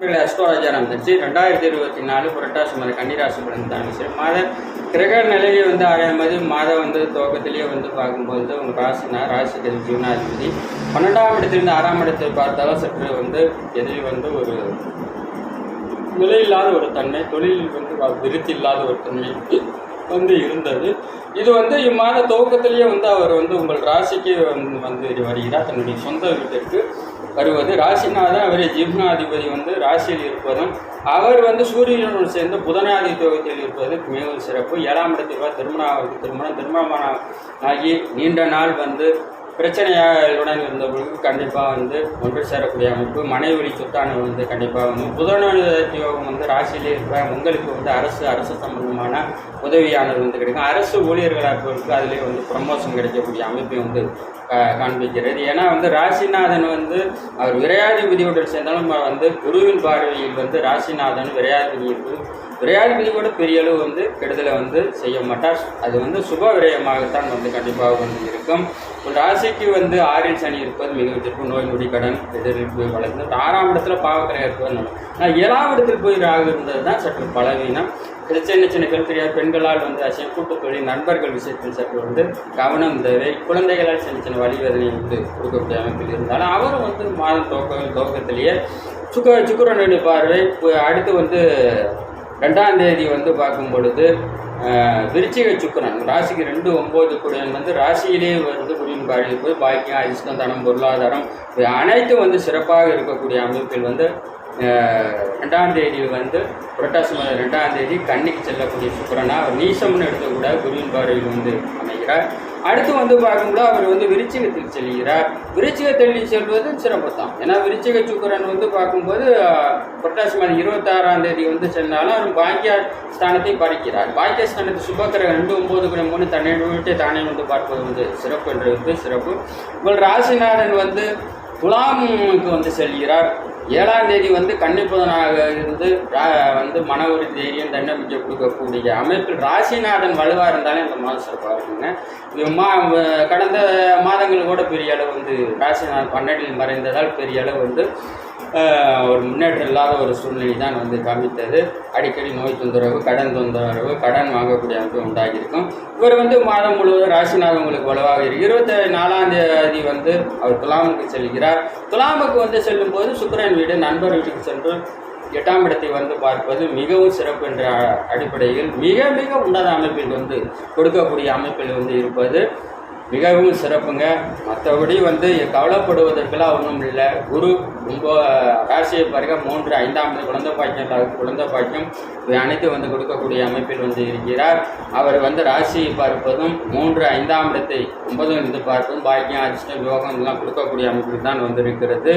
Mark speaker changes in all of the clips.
Speaker 1: இவர்களை அஸ்ட்ரோராஜாராம் ரெண்டாயிரத்தி இருபத்தி நாலு புரட்டாசி மாத கன்னிராசி பிறந்தாங்க தான் மாத கிரக நிலையை வந்து ஆராயும் போது மாதம் வந்து துவக்கத்திலேயே வந்து பார்க்கும்போது உங்கள் ராசினா ராசி கதி ஜீவனாதிபதி. பன்னெண்டாம் இடத்துலேருந்து ஆறாம் இடத்தை பார்த்தாலும் சற்று வந்து எதிரி வந்து ஒரு நிலையில்லாத ஒரு தன்மை தொழில் வந்து விருத்தி இல்லாத ஒரு தன்மை. வந்து இருந்தது. இது வந்து இம்மாத துவக்கத்திலேயே வந்து அவர் வந்து உங்கள் ராசிக்கு வந்து வந்து வருகிறார். தன்னுடைய சொந்த வீட்டிற்கு வருவது. ராசிநாதன் அவரே ஜீவனாதிபதி வந்து ராசியில் இருப்பதும் அவர் வந்து சூரியனுடன் சேர்ந்து புதனாதி துவக்கத்தில் இருப்பது மிகவும் சிறப்பு. ஏழாம் இடத்தில் திருமணம் திருமணம் திருமணமான ஆகி நீண்ட நாள் வந்து பிரச்சனைகளுடன் பொழுது கண்டிப்பாக வந்து ஒன்று சேரக்கூடிய அமைப்பு மனைவழி சொத்தானது வந்து கண்டிப்பாக வந்து புதனுடைய யோகம் வந்து ராசியிலே இருக்க உங்களுக்கு வந்து அரசு அரசு சம்பந்தமான உதவியானது வந்து கிடைக்கும். அரசு ஊழியர்களாக இருப்பவர்களுக்கு அதிலே வந்து ப்ரமோஷன் கிடைக்கக்கூடிய அமைப்பை வந்து காண்பிக்கிறது. ஏன்னா வந்து ராசிநாதன் வந்து அவர் விரையாதிபதியுடன் சேர்ந்தாலும் வந்து குருவின் பார்வையில் வந்து ராசிநாதன் விரையாதிபதி இருக்கு விரையாதிபதி கூட பெரிய அளவு வந்து கெடுதலை வந்து செய்ய மாட்டார். அது வந்து சுப விரயமாகத்தான் வந்து கண்டிப்பாக வந்து இருக்கும். ஒரு ராசிக்கு வந்து ஆறில் சனி இருப்பது மிகவும் நோய் நொடி கடன் எதிர்ப்பு வளர்ந்து ஆறாம் இடத்துல பாவக்கிரகம் இருப்பது நல்லது. ஆனால் ஏழாம் இடத்தில் போய் ராகு இருந்தது தான் சற்று பலவீனம். இது சின்ன சின்ன கருத்துறையாக பெண்களால் வந்து அசையும் கூட்டுத்தொழில் நண்பர்கள் விஷயத்தில் சற்று வந்து கவனம் தேவை. குழந்தைகளால் சின்ன சின்ன வழிவேதனை வந்து கொடுக்கக்கூடிய அமைப்பில் இருந்தாலும் அவரும் வந்து மாதம் துவக்க துவக்கத்திலேயே சுக்க சுக்கரனுடைய பார்வை. இப்போ அடுத்து வந்து ரெண்டாம் தேதி வந்து பார்க்கும் பொழுது விருச்சிக சுக்கரன் ராசிக்கு ரெண்டு ஒம்பது குடியன் வந்து ராசியிலேயே வந்து குடியின் பாடி போய் பாக்கியம் அதிர்ஷ்டம் தனம் பொருளாதாரம் இது அனைத்தும் வந்து சிறப்பாக இருக்கக்கூடிய அமைப்பில் வந்து ரெண்டாம் தேதி வந்து புரட்டாசி மாதம் ரெண்டாம் தேதி கண்ணிக்கு செல்லக்கூடிய சுக்கரனா அவர் நீசம்னு எடுத்துக்கூட குருவின் பார்வையில் வந்து அமைகிறார். அடுத்து வந்து பார்க்கும்போது அவர் வந்து விருச்சிகத்தில் செல்கிறார். விருச்சிகத்தில் செல்வது சிறப்பு தான் ஏன்னா விருச்சிக சுக்கரன் வந்து பார்க்கும்போது புரட்டாசி மாதம் இருபத்தாறாம் தேதி வந்து சென்றாலும் அவர் பாக்கிய ஸ்தானத்தை பறிக்கிறார் பாக்கிய ஸ்தானத்தை சுபக்கிரகம் ரெண்டு ஒம்பது கூட மூணு தன்னை விட்டு தானே வந்து பார்ப்பது வந்து சிறப்பு என்று வந்து சிறப்பு. உங்கள் ராசிநாதன் வந்து துலாமுக்கு வந்து செல்கிறார். ஏழாம் தேதி வந்து கன்னிப்பதனாக இருந்து வந்து மன உறுதி தைரியம் தன்னம்பிக்கை கொடுக்கக்கூடிய அமைப்பில் ராசிநாதன் வலுவாக இருந்தாலே இந்த மாதம் சிறப்பாக இருக்குங்க. மா கடந்த மாதங்கள் கூட பெரிய அளவு வந்து ராசிநாதன் பன்னெண்டில் மறைந்ததால் பெரிய அளவு வந்து ஒரு முன்னேற்றம் இல்லாத ஒரு சூழ்நிலை தான் வந்து காமித்தது. அடிக்கடி நோய் தொந்தரவு கடன் தொந்தரவு கடன் வாங்கக்கூடிய அமைப்பு உண்டாகியிருக்கும். இவர் வந்து மாதம் முழுவதும் ராசிநாதன் உங்களுக்கு வலுவாக இருக்கு. இருபத்தி நாலாம் தேதி வந்து அவர் துலாமுக்கு செல்கிறார். துலாமுக்கு வந்து செல்லும்போது சுக்கரன் வீடு நண்பர் வீட்டுக்கு சென்று எட்டாம் இடத்தை வந்து பார்ப்பது மிகவும் சிறப்பு என்ற அடிப்படையில் மிக மிக உன்னத அமைப்பில் வந்து கொடுக்கக்கூடிய அமைப்பில் வந்து இருப்பது. மிகவும் சிறப்புங்க. மற்றபடி வந்து கவலைப்படுவதற்கெல்லாம் ஒன்றும் இல்லை. குரு ரொம்ப ராசியை பாருங்க மூன்று ஐந்தாம் குழந்தை பாக்கியம் குழந்தை பாக்கியம். இவை அனைத்து வந்து கொடுக்கக்கூடிய அமைப்பில் வந்து இருக்கிறார். அவர் வந்து ராசியை பார்ப்பதும் மூன்று ஐந்தாம் இடத்தை ஒன்பதும் இருந்து பார்ப்பதும் பாக்கியம் அதிர்ஷ்டம் யோகம் இதெல்லாம் கொடுக்கக்கூடிய அமைப்பில் தான் வந்து இருக்கிறது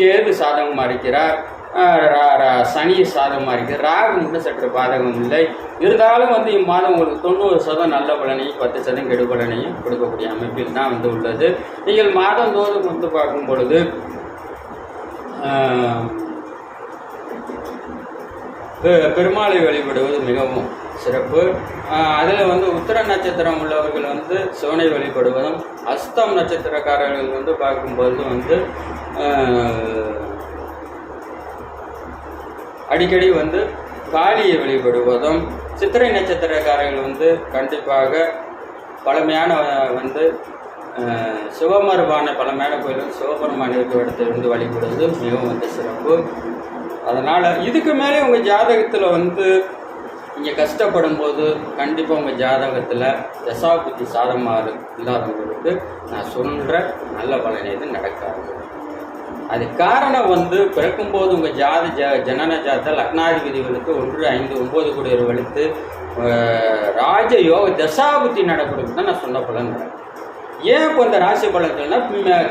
Speaker 1: கேது சாதகமாக இருக்கிறார். சனியை ரா- ரா- சனி சாதகமாக இருக்குது ராகு மட்டும் சற்று பாதகம் இல்லை. இருந்தாலும் வந்து இம்மாதம் உங்களுக்கு தொண்ணூறு சதம் நல்ல பலனையும் பத்து சதம் கெடு பலனையும் கொடுக்கக்கூடிய அமைப்பில் தான் வந்து உள்ளது. நீங்கள் மாதம் தோறும் வந்து பார்க்கும் பொழுது பெ- பெருமாளை வழிபடுவது மிகவும் சிறப்பு. அதில் வந்து உத்திர நட்சத்திரம் உள்ளவர்கள் வந்து சிவனை வழிபடுவதும் அஸ்தம் நட்சத்திரக்காரர்கள் வந்து பார்க்கும்போது வந்து அடிக்கடி வந்து காளியை வழிபடுவதும் சித்திரை நட்சத்திரக்காரர்கள் வந்து கண்டிப்பாக பழமையான வந்து அஹ், பழமையான கோயிலும் வந்து சிவபெருமான் இருக்கிற இருந்து வழிபடுவது மிகவும் வந்து சிறப்பு. அதனால் இதுக்கு மேலே உங்கள் ஜாதகத்தில் வந்து நீங்கள் கஷ்டப்படும் போது கண்டிப்பாக உங்கள் ஜாதகத்தில் தசாபுத்தி சாதமாக இல்லாதவங்களுக்கு நான் சொல்கிற நல்ல பலன் இது நடக்காது. அது காரணம் வந்து பிறக்கும்போது உங்கள் ஜாதி ஜ ஜனன ஜாத லக்னாதிபதிகளுக்கு ஒன்று ஐந்து ஒம்பது கோடி வலுத்து ராஜ யோக தசாபுத்தி நடக்கிறது தான் நான் சொன்ன பலன். நடக்கும் ஏன் இப்போ இந்த ராசி பலன்கள்னா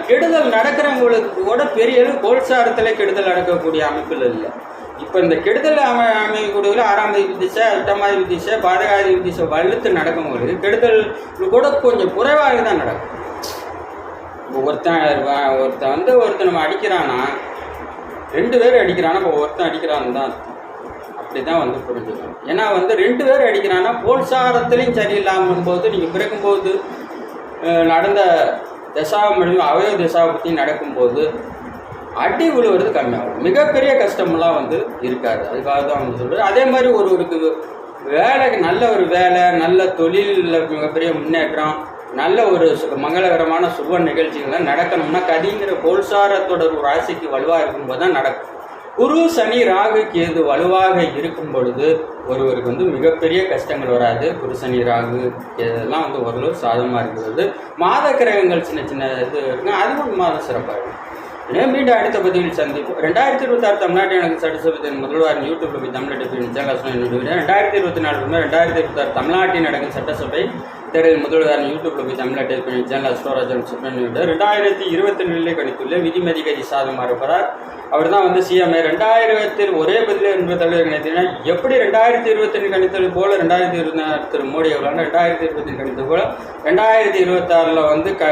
Speaker 1: கெடுதல் நடக்கிறவங்களுக்கு கூட பெரிய அளவு கோல்சாரத்தில் கெடுதல் நடக்கக்கூடிய அமைப்பில் இல்லை. இப்போ இந்த கெடுதல் அமை அமைக்கக்கூடிய ஆறாம் தேதி திசை எட்டாம் திசை பாதகாதி திசை வலுத்து நடக்கும்போது கெடுதல் கூட கொஞ்சம் குறைவாக தான் நடக்கும். ஒருத்தன் ஒருத்தன் வந்து ஒருத்தன் நம்ம அடிக்கிறானா ரெண்டு பேர் அடிக்கிறானா இப்போ ஒருத்தன் அடிக்கிறான்னு தான் அப்படி தான் வந்து புரிஞ்சுக்கணும். ஏன்னா வந்து ரெண்டு பேர் அடிக்கிறான்னா போல்சாரத்துலேயும் சரியில்லாமல் போது நீங்கள் பிறக்கும்போது நடந்த தசா முடிவு அவயவ பற்றி நடக்கும்போது அடி விழுவுறது கம்மியாகும். மிகப்பெரிய கஷ்டமெல்லாம் வந்து இருக்காது. அதுக்காக தான் வந்து சொல்கிறேன் அதே மாதிரி ஒருவருக்கு வேலைக்கு நல்ல ஒரு வேலை நல்ல தொழிலில் மிகப்பெரிய முன்னேற்றம் நல்ல ஒரு சு- மங்களகரமான சுப நிகழ்ச்சிகள்லாம் நடக்கணும்னா கதிங்கிற கோல்சாரத்தோட ஒரு ராசிக்கு வலுவாக இருக்கும்போது தான் நடக்கும். குரு சனி ராகு கேது வலுவாக இருக்கும் பொழுது ஒருவருக்கு வந்து மிகப்பெரிய கஷ்டங்கள் வராது. குரு சனி ராகு இதெல்லாம் வந்து ஓரளவு சாதகமாக இருக்கிறது. மாத கிரகங்கள் சின்ன சின்ன இது இருக்குங்க ஒரு மாதம் சிறப்பாக இருக்கும். எனவே மீண்டும் அடுத்த பதிவில் சந்திப்போம். ரெண்டாயிரத்தி இருபத்தாறு தமிழ்நாட்டு எனக்கு சட்டசபையின் முதல்வர் யூடியூப்ல போய் தமிழ்நாட்டு சேனல் என்னுடைய ரெண்டாயிரத்தி இருபத்தி நாலு முதல் ரெண்டாயிரத்தி இருபத்தாறு தமிழ்நாட்டில் நடக்கும் சட்டசபை தேடல் முதல்வர் யூடியூப்ல போய் தமிழ்நாட்டு சேனல் ஸ்டோராஜன் ரெண்டாயிரத்தி இருபத்தி ரெண்டிலே கணித்துள்ள விதிமதி கதி சாதமாக அவர் தான் வந்து சிஎம்ஏ ரெண்டாயிரத்தி ஒரே பதில் என்பது தலைவர் கணித்தினா எப்படி ரெண்டாயிரத்தி இருபத்தி கணித்தது போல ரெண்டாயிரத்தி இருபத்தி நாலு திரு மோடி அவர்கள் ரெண்டாயிரத்தி இருபத்தி கணித்தது போல ரெண்டாயிரத்தி இருபத்தாறில் வந்து க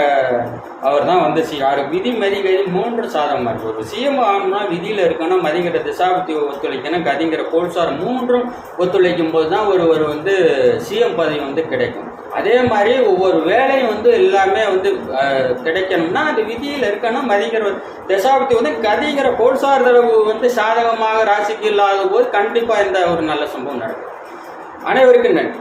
Speaker 1: அவர் தான் வந்து சி ஆறு விதி மதிகை மூன்று சாதம் இருக்கு. ஒரு சிஎம் ஆகணும்னா விதியில் இருக்கணும் மதிங்கிற திசாபுத்தி ஒத்துழைக்கணும் கதிங்கிற கோல்சார் மூன்றும் ஒத்துழைக்கும் போது தான் ஒரு ஒரு வந்து சிஎம் பதவி வந்து கிடைக்கும். அதே மாதிரி ஒவ்வொரு வேலையும் வந்து எல்லாமே வந்து கிடைக்கணும்னா அது விதியில் இருக்கணும். மதிங்கிற தசாபுத்தி வந்து கதிங்கிற கோல்சார் தரவு வந்து சாதகமாக ராசிக்கு இல்லாத போது கண்டிப்பாக இந்த ஒரு நல்ல சம்பவம் நடக்கும். அனைவருக்கும் நன்றி.